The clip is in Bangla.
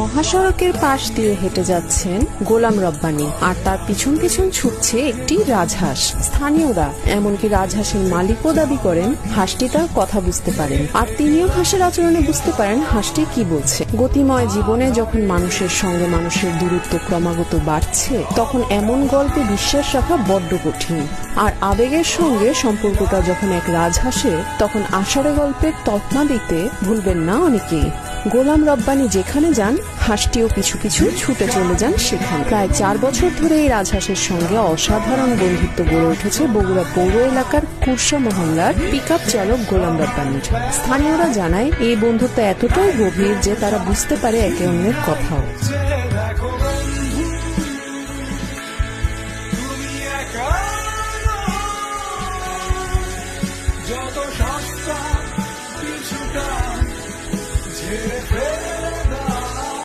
মহাসড়কের পাশ দিয়ে হেঁটে যাচ্ছেন গোলাম রব্বানি। আর তার পিছন পিছন ছুটছে একটি রাজহাঁস, স্থানীয়রা। এমনকি রাজহাঁসের মালিকও দাবি করেন, হাঁসটি তার কথা বুঝতে পারেন। আর তিনিও হাঁসের আচরণে বুঝতে পারেন হাঁসটি কি বলছে। গতিময় জীবনে যখন মানুষের সঙ্গে মানুষের দূরত্ব ক্রমাগত বাড়ছে, তখন এমন গল্পে বিশ্বাস রাখা বড্ড কঠিন। আর আবেগের সঙ্গে সম্পর্কটা যখন এক রাজহাঁসের, তখন আষাঢ়ে গল্পের তৎমা দিতে ভুলবেন না অনেকেই। গোলাম রব্বানি যেখানে যান, হাঁসটিও পিছু পিছু ছুটে চলে যান সেখানে প্রায় চার বছর ধরে এই রাজহাঁসের সঙ্গে অসাধারণ বন্ধুত্ব গড়ে উঠেছে বগুড়া পৌর এলাকার কুরসা মহল্লার পিকআপ চালক গোলাম রব্বানির স্থানীয়রা জানায়, এই বন্ধুত্ব এতটাই গভীর যে তারা বুঝতে পারে একে অন্যের কথাও। যত সস্তা, কিছুটা Yeah.